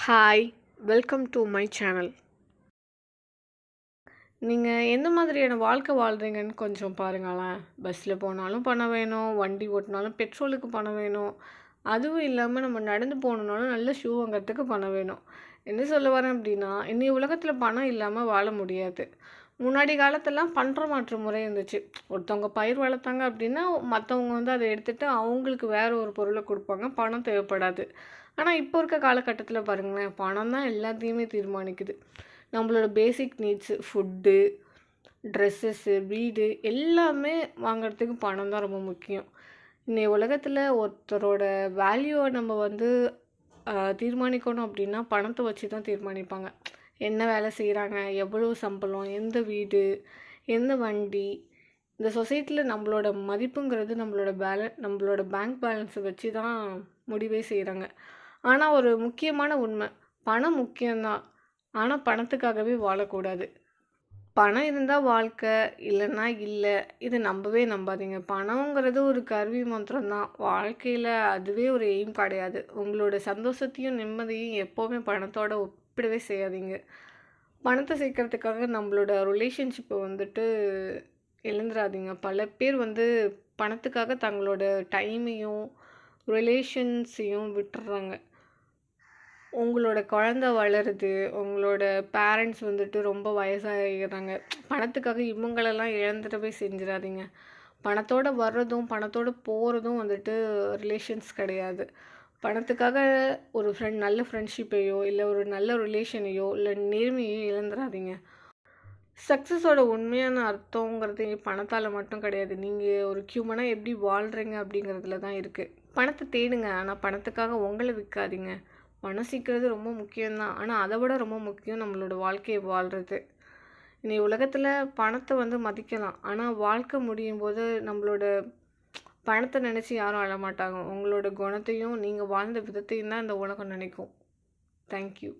Hi welcome to my channel நீங்கள் எந்த மாதிரியான வாழ்க்கை வாழ்கிறீங்கன்னு கொஞ்சம் பாருங்களேன். பஸ்ஸில் போனாலும் பணம் வேணும் வண்டி ஓட்டினாலும் பெட்ரோலுக்கு பணம் வேணும். அதுவும் இல்லாமல் நம்ம நடந்து போகணுன்னாலும் நல்ல ஷூ வாங்கிறதுக்கு பணம் வேணும். என்ன சொல்ல வரேன் அப்படின்னா இன்றைய உலகத்தில் பணம் இல்லாமல் வாழ முடியாது. முன்னாடி காலத்தெல்லாம் பண்ற மாற்று முறை இருந்துச்சு. ஒருத்தவங்க பயிர் வளர்த்தாங்க அப்படின்னா மற்றவங்க வந்து அதை எடுத்துகிட்டு அவங்களுக்கு வேறு ஒரு பொருளை கொடுப்பாங்க. பணம் தேவைப்படாது. ஆனால் இப்போ இருக்க காலகட்டத்தில் பாருங்களேன் பணம் தான் எல்லாத்தையுமே தீர்மானிக்குது. நம்மளோட பேசிக் நீட்ஸு ஃபுட்டு ட்ரெஸ்ஸஸ்ஸு வீடு எல்லாமே வாங்குறதுக்கு பணம் தான் ரொம்ப முக்கியம். இன்றைய உலகத்தில் ஒருத்தரோட வேல்யூவை நம்ம வந்து தீர்மானிக்கணும் அப்படின்னா பணத்தை வச்சு தான் தீர்மானிப்பாங்க. என்ன வேலை செய்கிறாங்க எவ்வளோ சம்பளம்? எந்த வீடு? எந்த வண்டி? இந்த சொசைட்டியில் நம்மளோட மதிப்புங்கிறது நம்மளோட பேலன் நம்மளோட பேங்க் பேலன்ஸை வச்சு தான் முடிவே செய்கிறாங்க ஆனால் ஒரு முக்கியமான உண்மை. பணம் முக்கியம்தான். ஆனால் பணத்துக்காகவே வாழக்கூடாது. பணம் இருந்தால் வாழ்க்கை இல்லைன்னா இல்லை. இது நம்பவே நம்பாதீங்க. பணங்கிறது ஒரு கருவி மாத்திரம்தான் வாழ்க்கையில் அதுவே ஒரு எய்ம் கிடையாது. உங்களோட சந்தோஷத்தையும் நிம்மதியும் எப்போவுமே பணத்தோட இப்படிவே செய்யாதீங்க. பணத்தை சேர்க்கறதுக்காக நம்மளோட ரிலேஷன்ஷிப்பை வந்துட்டு இழந்துடாதீங்க பல பேர் வந்து பணத்துக்காக தங்களோட டைமையும் ரிலேஷன்ஸையும் விட்டுறாங்க. உங்களோட குழந்த வளருது. உங்களோட பேரண்ட்ஸ் வந்துட்டு ரொம்ப வயசாகிறாங்க பணத்துக்காக இவங்களெல்லாம் இழந்துடவே செஞ்சிடாதீங்க. பணத்தோட வர்றதும் பணத்தோட போகிறதும் வந்துட்டு ரிலேஷன்ஸ் கிடையாது. பணத்துக்காக ஒரு ஃப்ரெண்ட் நல்ல ஃப்ரெண்ட்ஷிப்பையோ இல்லை ஒரு நல்ல ரிலேஷனையோ இல்லை நேர்மையோ இழந்துடாதீங்க சக்ஸஸோட உண்மையான அர்த்தங்கிறது பணத்தால் மட்டும் கிடையாது. நீங்கள் ஒரு ஹியூமனாக எப்படி வாழ்கிறீங்க அப்படிங்கிறதுல தான் இருக்குது பணத்தை தேடுங்க ஆனால் பணத்துக்காக உங்களை விற்காதீங்க. பணம் சீக்கிறது ரொம்ப முக்கியம்தான். ஆனால் அதை விட ரொம்ப முக்கியம் நம்மளோட வாழ்க்கையை வாழ்கிறது இனி உலகத்தில் பணத்தை வந்து மதிக்கலாம். ஆனால் வாழ்க்கை முடியும் போது நம்மளோட பணத்தை நினச்சி யாரும் அழமாட்டாங்க. உங்களோட குணத்தையும் நீங்கள் வாழ்ந்த விதத்தையும் தான் இந்த உலகம் நினைக்கும். தேங்க்யூ